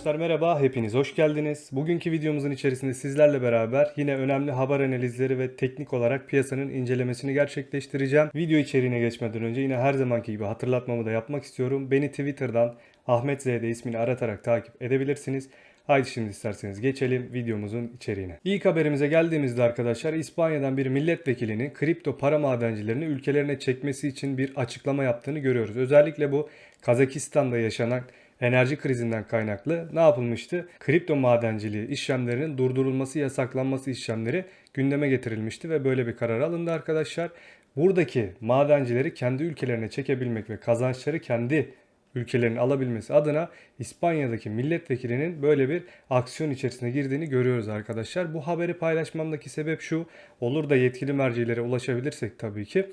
Arkadaşlar merhaba, hepiniz hoş geldiniz. Bugünkü videomuzun içerisinde sizlerle beraber yine önemli haber analizleri ve teknik olarak piyasanın incelemesini gerçekleştireceğim. Video içeriğine geçmeden önce yine her zamanki gibi hatırlatmamı da yapmak istiyorum. Beni Twitter'dan Ahmet Z'de ismini aratarak takip edebilirsiniz. Haydi şimdi isterseniz geçelim videomuzun içeriğine. İlk haberimize geldiğimizde arkadaşlar İspanya'dan bir milletvekilinin kripto para madencilerini ülkelerine çekmesi için bir açıklama yaptığını görüyoruz. Özellikle bu Kazakistan'da yaşanan enerji krizinden kaynaklı ne yapılmıştı? Kripto madenciliği işlemlerinin durdurulması, yasaklanması işlemleri gündeme getirilmişti ve böyle bir karar alındı arkadaşlar. Buradaki madencileri kendi ülkelerine çekebilmek ve kazançları kendi ülkelerin alabilmesi adına İspanya'daki milletvekilinin böyle bir aksiyon içerisine girdiğini görüyoruz arkadaşlar. Bu haberi paylaşmamdaki sebep şu. Olur da yetkili mercilere ulaşabilirsek tabii ki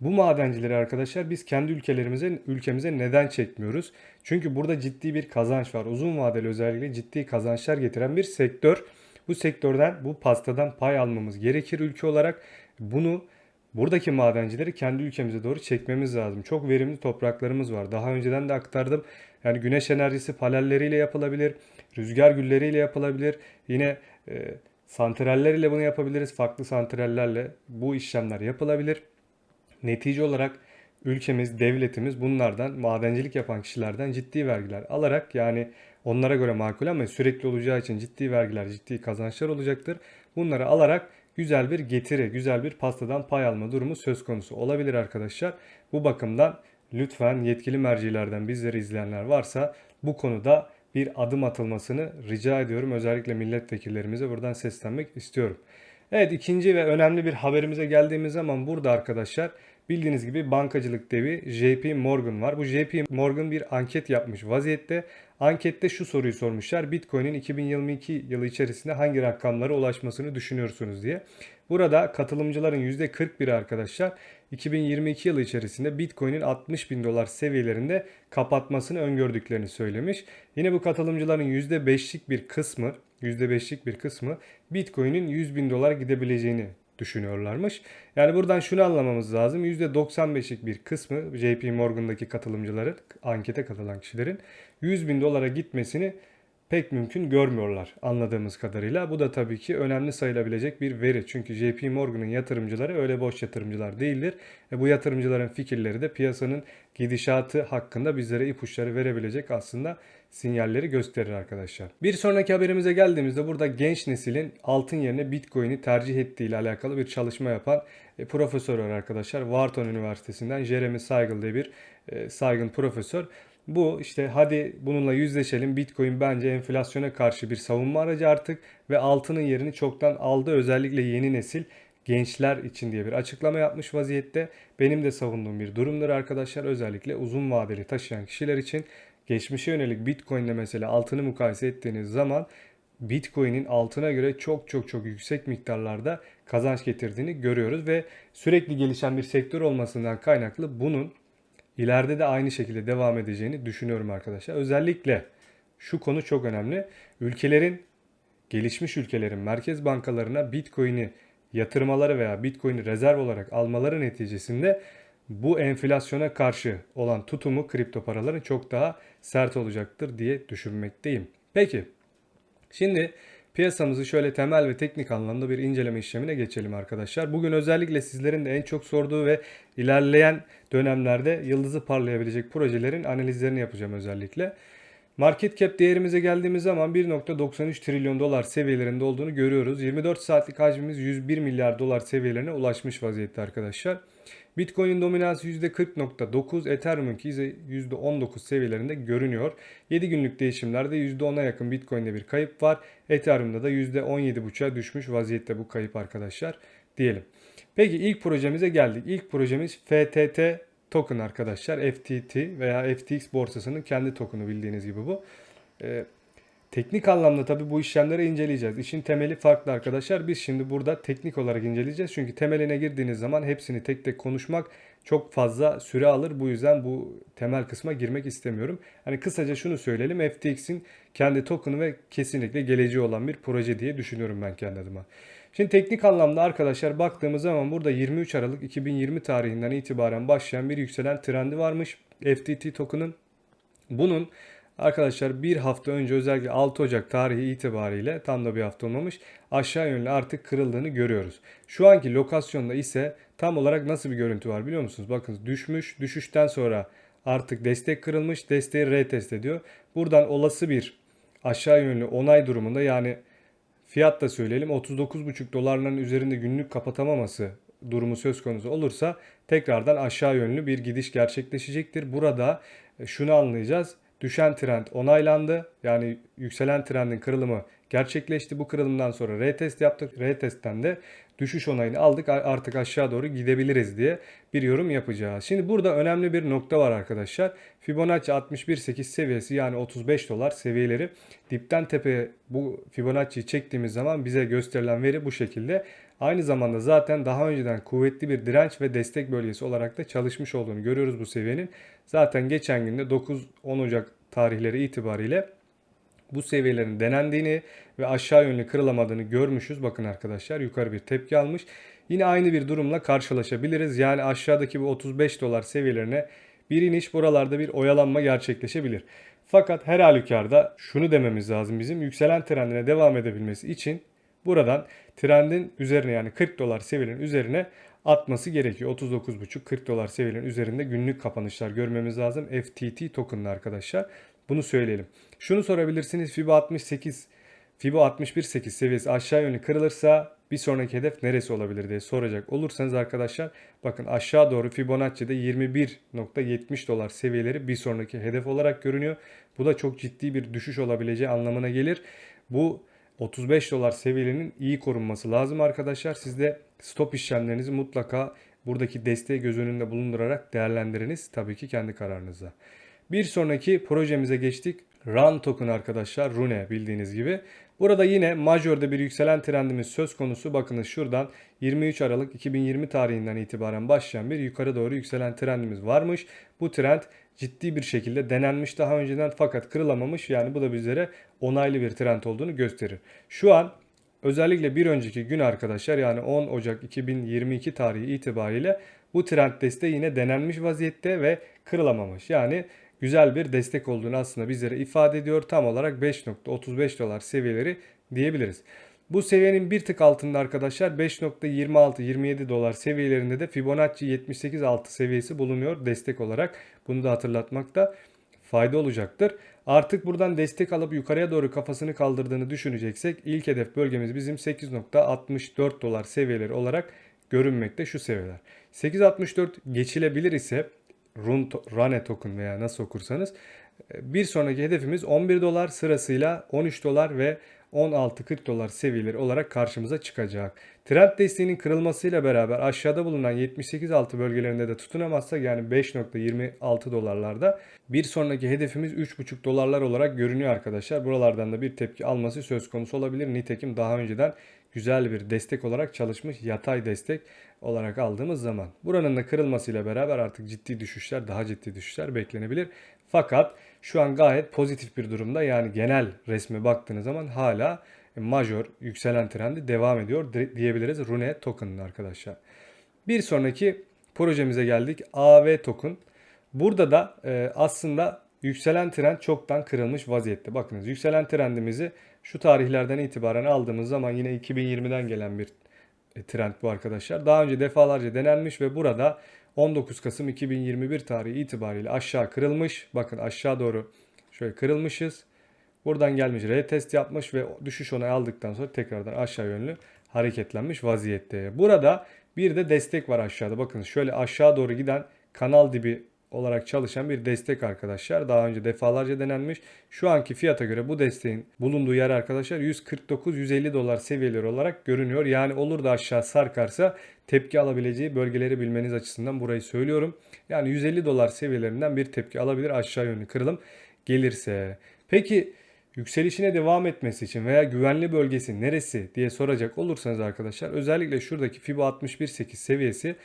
bu madencileri arkadaşlar biz kendi ülkelerimize, ülkemize neden çekmiyoruz? Çünkü burada ciddi bir kazanç var. Uzun vadeli özellikle ciddi kazançlar getiren bir sektör. Bu sektörden, bu pastadan pay almamız gerekir ülke olarak. Bunu buradaki madencileri kendi ülkemize doğru çekmemiz lazım. Çok verimli topraklarımız var. Daha önceden de aktardım. Yani güneş enerjisi panelleriyle yapılabilir, rüzgar gülleriyle yapılabilir. Yine e, santralleriyle bunu yapabiliriz. Farklı santrallerle bu işlemler yapılabilir. Netice olarak ülkemiz, devletimiz bunlardan madencilik yapan kişilerden ciddi vergiler alarak yani onlara göre makul ama sürekli olacağı için ciddi vergiler, ciddi kazançlar olacaktır. Bunları alarak güzel bir getiri, güzel bir pastadan pay alma durumu söz konusu olabilir arkadaşlar. Bu bakımdan lütfen yetkili mercilerden bizleri izleyenler varsa bu konuda bir adım atılmasını rica ediyorum. Özellikle milletvekillerimize buradan seslenmek istiyorum. Evet ikinci ve önemli bir haberimize geldiğimiz zaman burada arkadaşlar bildiğiniz gibi bankacılık devi JP Morgan var. Bu JP Morgan bir anket yapmış vaziyette. Ankette şu soruyu sormuşlar. Bitcoin'in 2022 yılı içerisinde hangi rakamlara ulaşmasını düşünüyorsunuz diye. Burada katılımcıların %41'i arkadaşlar 2022 yılı içerisinde Bitcoin'in 60 bin dolar seviyelerinde kapatmasını öngördüklerini söylemiş. Yine bu katılımcıların %5'lik bir kısmı %5'lik bir kısmı Bitcoin'in 100 bin dolar gidebileceğini düşünüyorlarmış. Yani buradan şunu anlamamız lazım. %95'lik bir kısmı JP Morgan'daki katılımcıların, ankete katılan kişilerin 100 bin dolara gitmesini pek mümkün görmüyorlar anladığımız kadarıyla. Bu da tabii ki önemli sayılabilecek bir veri. Çünkü JP Morgan'ın yatırımcıları öyle boş yatırımcılar değildir. E bu yatırımcıların fikirleri de piyasanın gidişatı hakkında bizlere ipuçları verebilecek aslında sinyalleri gösterir arkadaşlar. Bir sonraki haberimize geldiğimizde burada genç neslin altın yerine Bitcoin'i tercih ettiği ile alakalı bir çalışma yapan e, profesör var arkadaşlar. Wharton Üniversitesi'nden Jeremy Siegel diye bir e, saygın profesör. Bu işte hadi bununla yüzleşelim. Bitcoin bence enflasyona karşı bir savunma aracı artık ve altının yerini çoktan aldı. Özellikle yeni nesil gençler için diye bir açıklama yapmış vaziyette. Benim de savunduğum bir durumdur arkadaşlar. Özellikle uzun vadeli taşıyan kişiler için geçmişe yönelik Bitcoin ile mesela altını mukayese ettiğiniz zaman Bitcoin'in altına göre çok çok çok yüksek miktarlarda kazanç getirdiğini görüyoruz ve sürekli gelişen bir sektör olmasından kaynaklı bunun ileride de aynı şekilde devam edeceğini düşünüyorum arkadaşlar. Özellikle şu konu çok önemli. Ülkelerin gelişmiş ülkelerin merkez bankalarına Bitcoin'i yatırmaları veya Bitcoin'i rezerv olarak almaları neticesinde bu enflasyona karşı olan tutumu kripto paraların çok daha sert olacaktır diye düşünmekteyim. Peki şimdi piyasamızı şöyle temel ve teknik anlamda bir inceleme işlemine geçelim arkadaşlar. Bugün özellikle sizlerin de en çok sorduğu ve ilerleyen dönemlerde yıldızı parlayabilecek projelerin analizlerini yapacağım özellikle. Market cap değerimize geldiğimiz zaman 1.93 trilyon dolar seviyelerinde olduğunu görüyoruz. 24 saatlik hacmimiz 101 milyar dolar seviyelerine ulaşmış vaziyette arkadaşlar. Bitcoin'in dominansı %40.9, Ethereum'unki %19 seviyelerinde görünüyor. 7 günlük değişimlerde %10'a yakın Bitcoin'de bir kayıp var. Ethereum'da da %17.5'a düşmüş vaziyette bu kayıp arkadaşlar diyelim. Peki ilk projemize geldik. İlk projemiz FTT token arkadaşlar. FTT veya FTX borsasının kendi tokenu bildiğiniz gibi bu. Ee, teknik anlamda tabi bu işlemleri inceleyeceğiz. İşin temeli farklı arkadaşlar. Biz şimdi burada teknik olarak inceleyeceğiz. Çünkü temeline girdiğiniz zaman hepsini tek tek konuşmak çok fazla süre alır. Bu yüzden bu temel kısma girmek istemiyorum. Hani kısaca şunu söyleyelim. FTX'in kendi token'ı ve kesinlikle geleceği olan bir proje diye düşünüyorum ben kendi adıma. Şimdi teknik anlamda arkadaşlar baktığımız zaman burada 23 Aralık 2020 tarihinden itibaren başlayan bir yükselen trendi varmış FTT token'ın. Bunun Arkadaşlar bir hafta önce özellikle 6 Ocak tarihi itibariyle tam da bir hafta olmamış aşağı yönlü artık kırıldığını görüyoruz. Şu anki lokasyonda ise tam olarak nasıl bir görüntü var biliyor musunuz? Bakın düşmüş düşüşten sonra artık destek kırılmış desteği retest ediyor. Buradan olası bir aşağı yönlü onay durumunda yani fiyat da söyleyelim 39,5 dolarların üzerinde günlük kapatamaması durumu söz konusu olursa tekrardan aşağı yönlü bir gidiş gerçekleşecektir. Burada e, şunu anlayacağız. Düşen trend onaylandı. Yani yükselen trendin kırılımı gerçekleşti. Bu kırılımdan sonra retest yaptık. Retestten de düşüş onayını aldık. Artık aşağı doğru gidebiliriz diye bir yorum yapacağız. Şimdi burada önemli bir nokta var arkadaşlar. Fibonacci 61.8 seviyesi yani 35 dolar seviyeleri dipten tepeye bu Fibonacci'yi çektiğimiz zaman bize gösterilen veri bu şekilde. Aynı zamanda zaten daha önceden kuvvetli bir direnç ve destek bölgesi olarak da çalışmış olduğunu görüyoruz bu seviyenin. Zaten geçen günde 9-10 Ocak tarihleri itibariyle bu seviyelerin denendiğini ve aşağı yönlü kırılamadığını görmüşüz. Bakın arkadaşlar yukarı bir tepki almış. Yine aynı bir durumla karşılaşabiliriz. Yani aşağıdaki bu 35 dolar seviyelerine bir iniş buralarda bir oyalanma gerçekleşebilir. Fakat her halükarda şunu dememiz lazım bizim yükselen trendine devam edebilmesi için buradan trendin üzerine yani 40 dolar seviyenin üzerine atması gerekiyor. 39,5-40 dolar seviyenin üzerinde günlük kapanışlar görmemiz lazım. FTT token'lı arkadaşlar. Bunu söyleyelim. Şunu sorabilirsiniz. FIBO 68 FIBO 61.8 seviyesi aşağı yönlü kırılırsa bir sonraki hedef neresi olabilir diye soracak olursanız arkadaşlar bakın aşağı doğru Fibonacci'de 21.70 dolar seviyeleri bir sonraki hedef olarak görünüyor. Bu da çok ciddi bir düşüş olabileceği anlamına gelir. Bu 35 dolar seviyelerinin iyi korunması lazım arkadaşlar. Siz de stop işlemlerinizi mutlaka buradaki desteği göz önünde bulundurarak değerlendiriniz. Tabii ki kendi kararınızla. Bir sonraki projemize geçtik. Run token arkadaşlar. Rune bildiğiniz gibi. Burada yine majörde bir yükselen trendimiz söz konusu. Bakınız şuradan 23 Aralık 2020 tarihinden itibaren başlayan bir yukarı doğru yükselen trendimiz varmış. Bu trend ciddi bir şekilde denenmiş daha önceden fakat kırılamamış. Yani bu da bizlere onaylı bir trend olduğunu gösterir. Şu an özellikle bir önceki gün arkadaşlar yani 10 Ocak 2022 tarihi itibariyle bu trend desteği yine denenmiş vaziyette ve kırılamamış. Yani güzel bir destek olduğunu aslında bizlere ifade ediyor. Tam olarak 5.35 dolar seviyeleri diyebiliriz. Bu seviyenin bir tık altında arkadaşlar 5.26-27 dolar seviyelerinde de Fibonacci 78.6 seviyesi bulunuyor destek olarak. Bunu da hatırlatmakta fayda olacaktır. Artık buradan destek alıp yukarıya doğru kafasını kaldırdığını düşüneceksek ilk hedef bölgemiz bizim 8.64 dolar seviyeleri olarak görünmekte şu seviyeler. 8.64 geçilebilir ise Run, Rune token veya nasıl okursanız bir sonraki hedefimiz 11 dolar sırasıyla 13 dolar ve 16-40 dolar seviyeleri olarak karşımıza çıkacak. Trend desteğinin kırılmasıyla beraber aşağıda bulunan 78.6 bölgelerinde de tutunamazsak yani 5.26 dolarlarda bir sonraki hedefimiz 3.5 dolarlar olarak görünüyor arkadaşlar. Buralardan da bir tepki alması söz konusu olabilir. Nitekim daha önceden güzel bir destek olarak çalışmış yatay destek olarak aldığımız zaman. Buranın da kırılmasıyla beraber artık ciddi düşüşler, daha ciddi düşüşler beklenebilir. Fakat şu an gayet pozitif bir durumda. Yani genel resme baktığınız zaman hala majör yükselen trendi devam ediyor diyebiliriz Rune token'ın arkadaşlar. Bir sonraki projemize geldik. AV token. Burada da e, aslında yükselen trend çoktan kırılmış vaziyette. Bakınız yükselen trendimizi şu tarihlerden itibaren aldığımız zaman yine 2020'den gelen bir e, trend bu arkadaşlar. Daha önce defalarca denenmiş ve burada 19 Kasım 2021 tarihi itibariyle aşağı kırılmış. Bakın aşağı doğru şöyle kırılmışız. Buradan gelmiş retest yapmış ve düşüş onayı aldıktan sonra tekrardan aşağı yönlü hareketlenmiş vaziyette. Burada bir de destek var aşağıda. Bakın şöyle aşağı doğru giden kanal dibi olarak çalışan bir destek arkadaşlar. Daha önce defalarca denenmiş. Şu anki fiyata göre bu desteğin bulunduğu yer arkadaşlar 149-150 dolar seviyeleri olarak görünüyor. Yani olur da aşağı sarkarsa tepki alabileceği bölgeleri bilmeniz açısından burayı söylüyorum. Yani 150 dolar seviyelerinden bir tepki alabilir aşağı yönlü kırılım gelirse. Peki yükselişine devam etmesi için veya güvenli bölgesi neresi diye soracak olursanız arkadaşlar özellikle şuradaki Fibo 61.8 seviyesi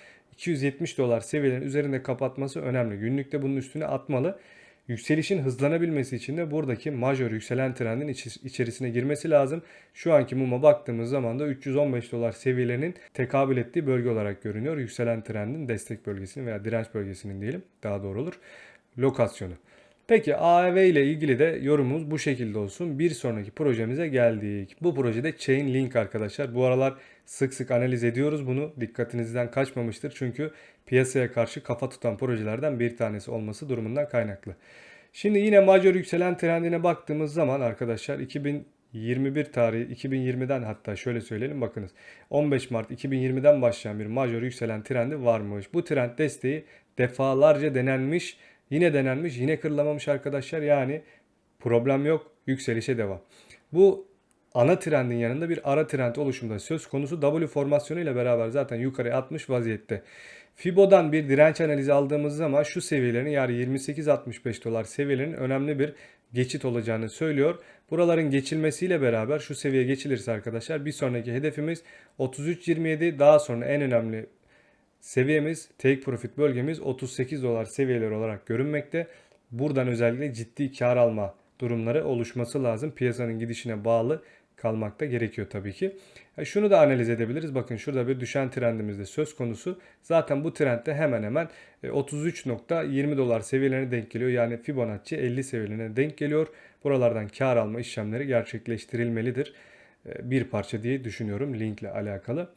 270 dolar seviyelerin üzerinde kapatması önemli. Günlükte bunun üstüne atmalı. Yükselişin hızlanabilmesi için de buradaki majör yükselen trendin içerisine girmesi lazım. Şu anki muma baktığımız zaman da 315 dolar seviyelerinin tekabül ettiği bölge olarak görünüyor. Yükselen trendin destek bölgesinin veya direnç bölgesinin diyelim daha doğru olur. Lokasyonu. Peki AEV ile ilgili de yorumumuz bu şekilde olsun. Bir sonraki projemize geldik. Bu projede Chainlink arkadaşlar. Bu aralar sık sık analiz ediyoruz bunu. Dikkatinizden kaçmamıştır. Çünkü piyasaya karşı kafa tutan projelerden bir tanesi olması durumundan kaynaklı. Şimdi yine major yükselen trendine baktığımız zaman arkadaşlar 2021 tarihi 2020'den hatta şöyle söyleyelim bakınız 15 Mart 2020'den başlayan bir major yükselen trendi varmış. Bu trend desteği defalarca denenmiş yine denenmiş yine kırılamamış arkadaşlar yani problem yok yükselişe devam. Bu ana trendin yanında bir ara trend oluşumda söz konusu W formasyonu ile beraber zaten yukarıya atmış vaziyette. Fibo'dan bir direnç analizi aldığımız zaman şu seviyelerin yani 28.65 dolar seviyelerinin önemli bir geçit olacağını söylüyor. Buraların geçilmesiyle beraber şu seviye geçilirse arkadaşlar bir sonraki hedefimiz 33.27 daha sonra en önemli seviyemiz take profit bölgemiz 38 dolar seviyeleri olarak görünmekte. Buradan özellikle ciddi kar alma durumları oluşması lazım. Piyasanın gidişine bağlı kalmakta gerekiyor tabii ki. E, şunu da analiz edebiliriz. Bakın şurada bir düşen trendimiz de söz konusu. Zaten bu trendde hemen hemen 33.20 dolar seviyelerine denk geliyor. Yani Fibonacci 50 seviyelerine denk geliyor. Buralardan kar alma işlemleri gerçekleştirilmelidir. E, bir parça diye düşünüyorum linkle alakalı.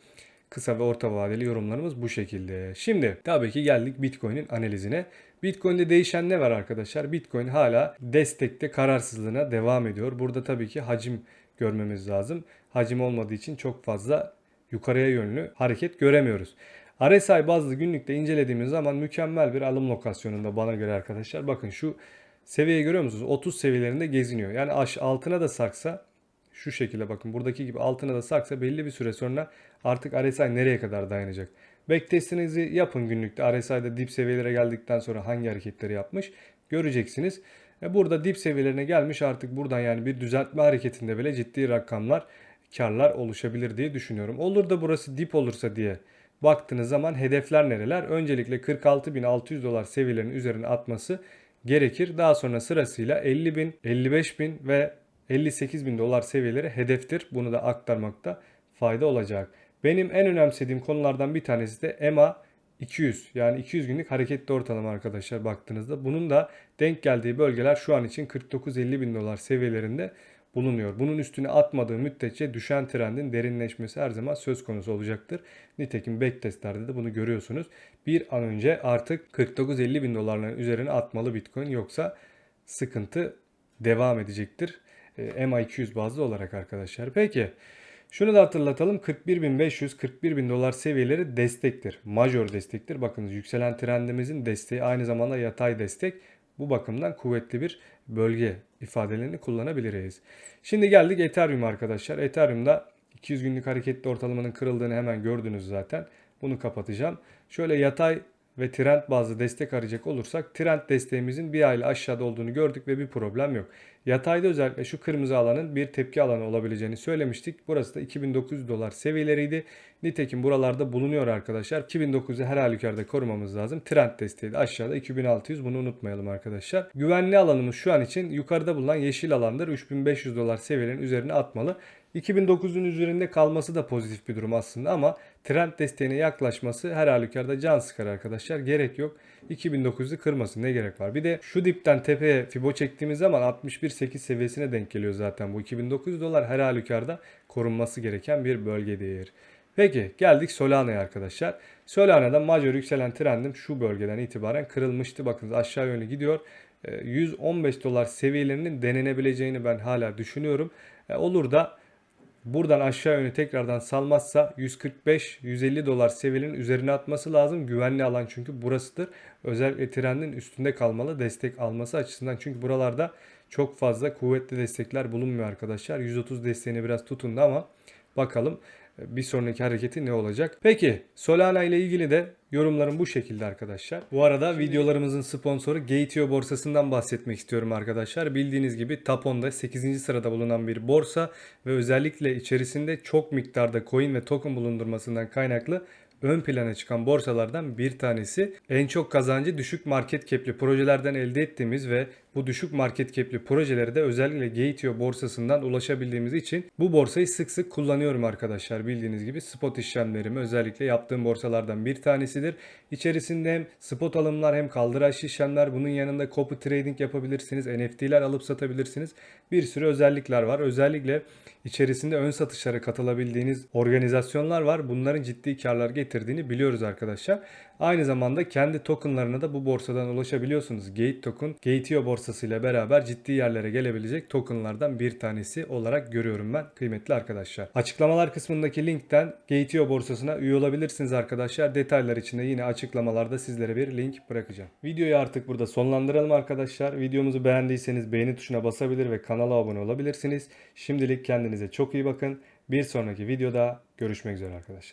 Kısa ve orta vadeli yorumlarımız bu şekilde. Şimdi tabii ki geldik Bitcoin'in analizine. Bitcoin'de değişen ne var arkadaşlar? Bitcoin hala destekte kararsızlığına devam ediyor. Burada tabii ki hacim görmemiz lazım. Hacim olmadığı için çok fazla yukarıya yönlü hareket göremiyoruz. RSI bazlı günlükte incelediğimiz zaman mükemmel bir alım lokasyonunda bana göre arkadaşlar. Bakın şu seviyeyi görüyor musunuz? 30 seviyelerinde geziniyor. Yani aş altına da saksa şu şekilde bakın buradaki gibi altına da saksa belli bir süre sonra artık RSI nereye kadar dayanacak? Backtestinizi yapın günlükte. RSI'de dip seviyelere geldikten sonra hangi hareketleri yapmış göreceksiniz. E burada dip seviyelerine gelmiş artık buradan yani bir düzeltme hareketinde bile ciddi rakamlar karlar oluşabilir diye düşünüyorum. Olur da burası dip olursa diye baktığınız zaman hedefler nereler? Öncelikle 46.600 dolar seviyelerinin üzerine atması gerekir. Daha sonra sırasıyla 50.000, 55.000 ve 58.000 dolar seviyeleri hedeftir. Bunu da aktarmakta fayda olacak. Benim en önemsediğim konulardan bir tanesi de EMA 200 yani 200 günlük hareketli ortalama arkadaşlar baktığınızda. Bunun da denk geldiği bölgeler şu an için 49-50 bin dolar seviyelerinde bulunuyor. Bunun üstüne atmadığı müddetçe düşen trendin derinleşmesi her zaman söz konusu olacaktır. Nitekim backtestlerde de bunu görüyorsunuz. Bir an önce artık 49-50 bin dolarların üzerine atmalı Bitcoin yoksa sıkıntı devam edecektir. E, MA200 bazlı olarak arkadaşlar. Peki şunu da hatırlatalım 41.500 41.000 dolar seviyeleri destektir. Major destektir. Bakınız yükselen trendimizin desteği aynı zamanda yatay destek. Bu bakımdan kuvvetli bir bölge ifadelerini kullanabiliriz. Şimdi geldik Ethereum arkadaşlar. Ethereum'da 200 günlük hareketli ortalamanın kırıldığını hemen gördünüz zaten. Bunu kapatacağım. Şöyle yatay ve trend bazlı destek arayacak olursak trend desteğimizin bir ayla aşağıda olduğunu gördük ve bir problem yok. Yatayda özellikle şu kırmızı alanın bir tepki alanı olabileceğini söylemiştik. Burası da 2900 dolar seviyeleriydi. Nitekim buralarda bulunuyor arkadaşlar. 2900'ü her halükarda korumamız lazım. Trend desteği de aşağıda 2600 bunu unutmayalım arkadaşlar. Güvenli alanımız şu an için yukarıda bulunan yeşil alandır. 3500 dolar seviyelerin üzerine atmalı. 2009'un üzerinde kalması da pozitif bir durum aslında ama trend desteğine yaklaşması her halükarda can sıkar arkadaşlar. Gerek yok. 2009'u kırmasın ne gerek var. Bir de şu dipten tepeye fibo çektiğimiz zaman 61.8 seviyesine denk geliyor zaten. Bu 2900 dolar her halükarda korunması gereken bir bölgedir. Peki geldik Solana'ya arkadaşlar. Solana'da major yükselen trendim şu bölgeden itibaren kırılmıştı. Bakın aşağı yönlü gidiyor. 115 ee, dolar seviyelerinin denenebileceğini ben hala düşünüyorum. Ee, olur da buradan aşağı yönü tekrardan salmazsa 145-150 dolar seviyenin üzerine atması lazım. Güvenli alan çünkü burasıdır. Özellikle trendin üstünde kalmalı destek alması açısından. Çünkü buralarda çok fazla kuvvetli destekler bulunmuyor arkadaşlar. 130 desteğini biraz tutundu ama bakalım bir sonraki hareketi ne olacak? Peki Solana ile ilgili de yorumlarım bu şekilde arkadaşlar. Bu arada videolarımızın sponsoru Gateo borsasından bahsetmek istiyorum arkadaşlar. Bildiğiniz gibi top 10'da 8. sırada bulunan bir borsa ve özellikle içerisinde çok miktarda coin ve token bulundurmasından kaynaklı ön plana çıkan borsalardan bir tanesi. En çok kazancı düşük market cap'li projelerden elde ettiğimiz ve bu düşük market cap'li projelere de özellikle Gate.io borsasından ulaşabildiğimiz için bu borsayı sık sık kullanıyorum arkadaşlar. Bildiğiniz gibi spot işlemlerimi özellikle yaptığım borsalardan bir tanesidir. İçerisinde hem spot alımlar hem kaldıraçlı işlemler bunun yanında copy trading yapabilirsiniz. NFT'ler alıp satabilirsiniz. Bir sürü özellikler var. Özellikle içerisinde ön satışlara katılabildiğiniz organizasyonlar var. Bunların ciddi karlar getirdiğini biliyoruz arkadaşlar. Aynı zamanda kendi tokenlarına da bu borsadan ulaşabiliyorsunuz. Gate Token, Gate.io borsasıyla beraber ciddi yerlere gelebilecek tokenlardan bir tanesi olarak görüyorum ben kıymetli arkadaşlar. Açıklamalar kısmındaki linkten Gate.io borsasına üye olabilirsiniz arkadaşlar. Detaylar için de yine açıklamalarda sizlere bir link bırakacağım. Videoyu artık burada sonlandıralım arkadaşlar. Videomuzu beğendiyseniz beğeni tuşuna basabilir ve kanala abone olabilirsiniz. Şimdilik kendinize çok iyi bakın. Bir sonraki videoda görüşmek üzere arkadaşlar.